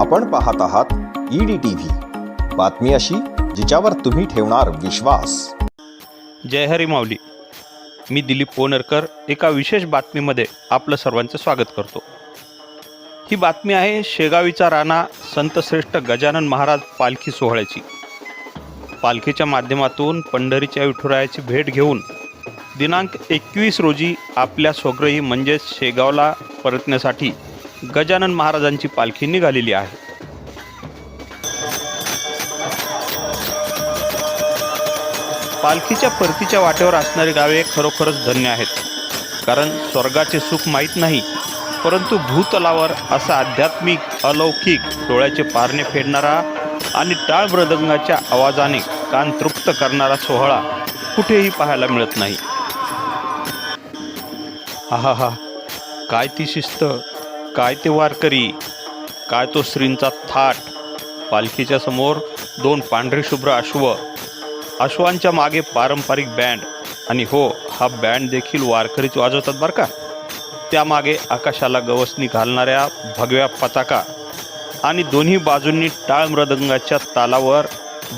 आपण पाहत आहात ईडी टी व्ही बातमी अशी जिच्यावर तुम्ही ठेवणार विश्वास. जय हरी माऊली. मी दिलीप पोनरकर एका विशेष बातमीमध्ये आपलं सर्वांचं स्वागत करतो. ही बातमी आहे शेगावीचा राणा संतश्रेष्ठ गजानन महाराज पालखी सोहळ्याची. पालखीच्या माध्यमातून पंढरीच्या विठुरायाची भेट घेऊन दिनांक एकवीस रोजी आपल्या स्वग्रही म्हणजेच शेगावला परतण्यासाठी गजानन महाराजांची पालखी निघालेली आहे. पालखीच्या परतीच्या वाटेवर असणारी गावे खरोखरच धन्य आहेत. कारण स्वर्गाचे सुख माहीत नाही परंतु भूतलावर असा आध्यात्मिक अलौकिक डोळ्याचे पारणे फेडणारा आणि टाळ मृदंगाच्या आवाजाने कान तृप्त करणारा सोहळा कुठेही पाहायला मिळत नाही. हा हा काय ती शिस्त! काय ते वारकरी काय तो श्रींचा थाट पालखीच्या समोर दोन पांढरे शुभ्र अश्व अश्वांच्या मागे पारंपरिक बँड. आणि हो हा बँड देखील वारकरीच वाजवतात बरं का? त्यामागे आकाशाला गवसणी घालणाऱ्या भगव्या पताका आणि दोन्ही बाजूंनी टाळ मृदंगाच्या तालावर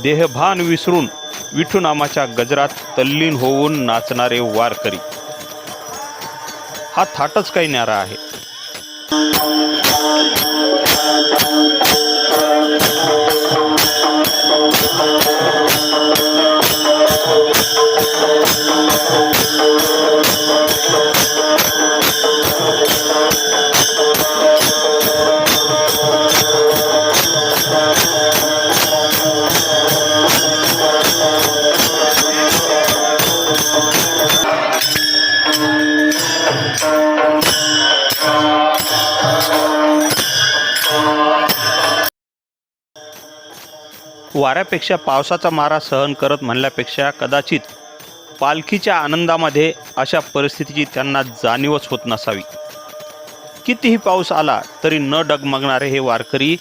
देहभान विसरून विठुनामाच्या गजरात तल्लीन होऊन नाचणारे वारकरी. हा थाटच काही न्यारा आहे. Thank you. वाऱ्यापेक्षा पावसाचा मारा सहन करत म्हणल्यापेक्षा कदाचित पालखीच्या आनंदामध्ये अशा परिस्थितीची त्यांना जाणीवच होत नसावी. कितीही पाऊस आला तरी न डगमगणारे हे वारकरी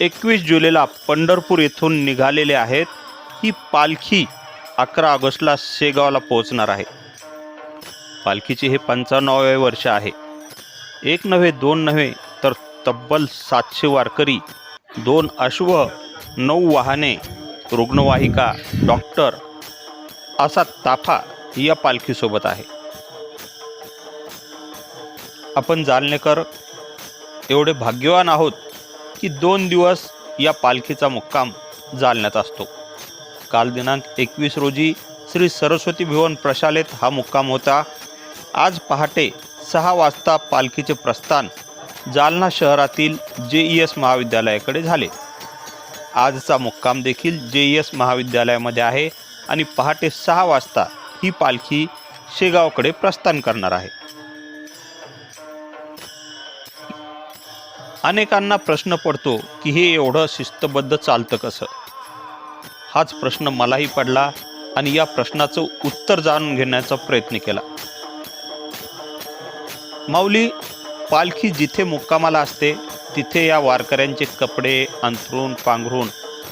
एकवीस जुलैला पंढरपूर येथून निघालेले आहेत. ही पालखी अकरा ऑगस्टला शेगावला पोहोचणार आहे. पालखीचे हे पंचावन्नावे वर्ष आहे. एक नव्हे दोन नव्हे तर तब्बल सातशे वारकरी दोन अश्व नऊ वाहने रुग्णवाहिका डॉक्टर असा ताफा या पालखीसोबत आहे. आपण जालनेकर एवढे भाग्यवान आहोत की दोन दिवस या पालखीचा मुक्काम जालन्यात असतो. काल दिनांक एकवीस रोजी श्री सरस्वती भुवन प्रशालेत हा मुक्काम होता. आज पहाटे सहा वाजता पालखीचे प्रस्थान जालना शहरातील जे ई एस महाविद्यालयाकडे झाले. आजचा मुक्काम देखील जे एस महाविद्यालयामध्ये आहे आणि पहाटे सहा वाजता ही पालखी शेगावकडे प्रस्थान करणार आहे. अनेकांना प्रश्न पडतो की हे एवढं शिस्तबद्ध चालतं कसं? हाच प्रश्न मलाही पडला आणि या प्रश्नाचं उत्तर जाणून घेण्याचा प्रयत्न केला. माऊली पालखी जिथे मुक्कामाला असते तिथे या वारकऱ्यांचे कपडे अंथरूण पांघरूण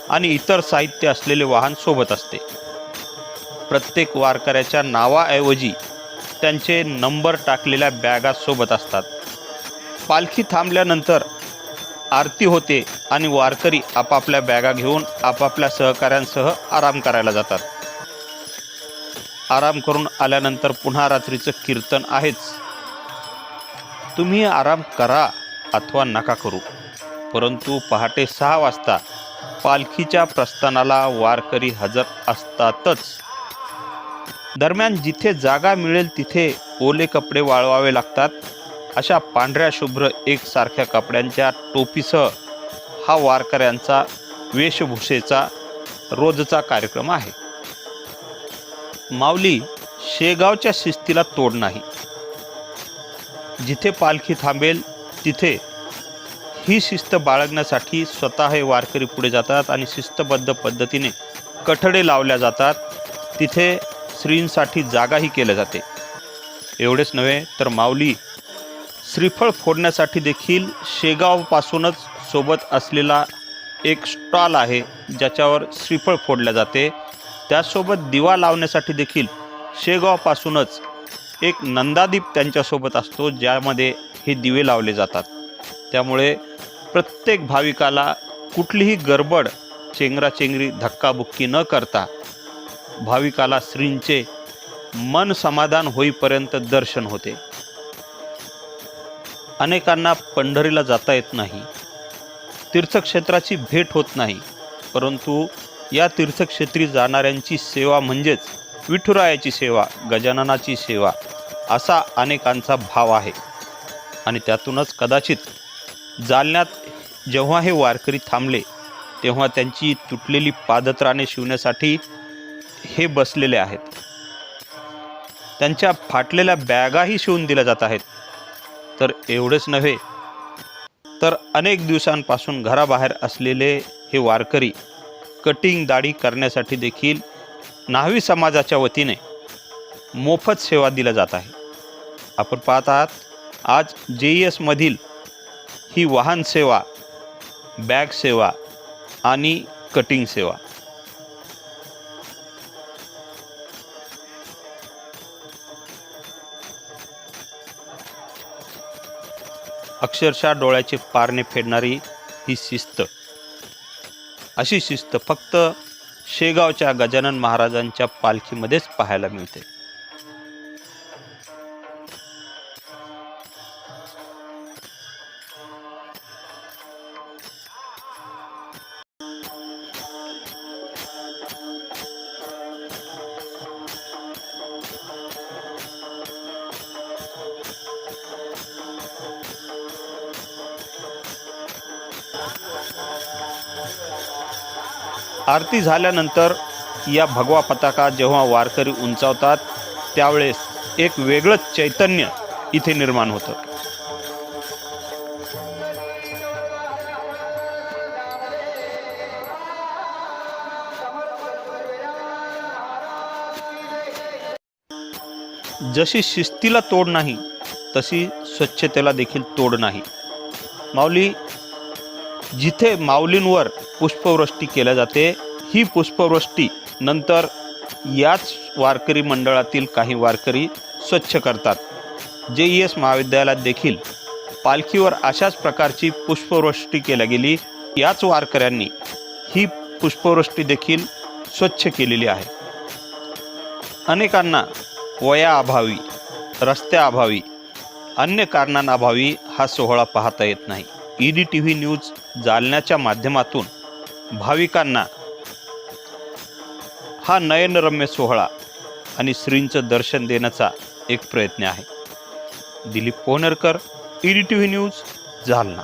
आणि इतर साहित्य असलेले वाहन सोबत असते. प्रत्येक वारकऱ्याच्या नावाऐवजी त्यांचे नंबर टाकलेल्या बॅगा सोबत असतात. पालखी थांबल्यानंतर आरती होते आणि वारकरी आपापल्या बॅगा घेऊन आपापल्या सहकाऱ्यांसह आराम करायला जातात. आराम करून आल्यानंतर पुन्हा रात्रीचं कीर्तन आहेच. तुम्ही आराम करा. अथवा नका करू. परंतु पहाटे सहा वाजता पालखीच्या प्रस्थानाला वारकरी हजर असतातच. दरम्यान जिथे जागा मिळेल तिथे ओले कपडे वाळवावे लागतात. अशा पांढऱ्या शुभ्र एकसारख्या कपड्यांच्या टोपीसह हा वारकऱ्यांचा वेशभूषेचा रोजचा कार्यक्रम आहे. माऊली शेगावच्या शिस्तीला तोड नाही. जिथे पालखी थांबेल तिथे ही शिस्त बाळगण्यासाठी स्वतः हे वारकरी पुढे जातात आणि शिस्तबद्ध पद्धतीने कठडे लावल्या जातात. तिथे स्त्रींसाठी जागाही केल्या जाते. एवढेच नव्हे तर माऊली श्रीफळ फोडण्यासाठी देखील शेगावपासूनच सोबत असलेला एक स्टॉल आहे ज्याच्यावर श्रीफळ फोडल्या जाते. त्यासोबत दिवा लावण्यासाठी देखील शेगावपासूनच एक नंदादीप त्यांच्यासोबत असतो ज्यामध्ये हे दिवे लावले जातात. त्यामुळे प्रत्येक भाविकाला कुठलीही गडबड चेंगराचेंगरी धक्काबुक्की न करता भाविकाला श्रींचे मन समाधान होईपर्यंत दर्शन होते. अनेकांना पंढरीला जाता येत नाही. तीर्थक्षेत्राची भेट होत नाही. परंतु या तीर्थक्षेत्री जाणाऱ्यांची सेवा म्हणजेच विठुरायाची सेवा गजाननाची सेवा असा अनेकांचा भाव आहे. आणि त्यातूनच कदाचित जालन्यात जेव्हा हे वारकरी थांबले तेव्हा त्यांची तुटलेली पादत्राणे शिवण्यासाठी हे बसलेले आहेत. त्यांच्या फाटलेल्या बॅगाही शिवून दिल्या जात आहेत. तर एवढेच नव्हे तर अनेक दिवसांपासून घराबाहेर असलेले हे वारकरी कटिंग दाढी करण्यासाठी देखील न्हावी समाजाच्या वतीने मोफत सेवा दिल्या जात आहे. आपण पाहत आहात आज जे ई एसमधील ही वाहन सेवा बॅग सेवा आणि कटिंग सेवा. अक्षरशः डोळ्याचे पारणे फेडणारी ही शिस्त. अशी शिस्त फक्त शेगावच्या गजानन महाराजांच्या पालखीमध्येच पाहायला मिळते. आरती झाल्यानंतर या भगवा पताका जेव्हा वारकरी उंचावतात त्यावेळेस एक वेगळंच चैतन्य इथे निर्माण होतं. जशी शिस्तीला तोड नाही तशी स्वच्छतेला देखील तोड नाही. माऊली जिथे माऊलींवर पुष्पवृष्टी केल्या जाते. ही पुष्पवृष्टी नंतर याच वारकरी मंडळातील काही वारकरी स्वच्छ करतात. जे ई एस महाविद्यालयात देखील पालखीवर अशाच प्रकारची पुष्पवृष्टी केल्या गेली. याच वारकऱ्यांनी ही पुष्पवृष्टी देखील स्वच्छ केलेली आहे. अनेकांना वयाअभावी रस्त्याअभावी अन्य कारणांअभावी हा सोहळा पाहता येत नाही. E D T V news जालन्याच्या माध्यमातून भाविकांना. हा नयनरम्य सोहळा आणि श्रींचं दर्शन देण्याचा एक प्रयत्न आहे. Dilip Pohanarkar E D T V news Jalna.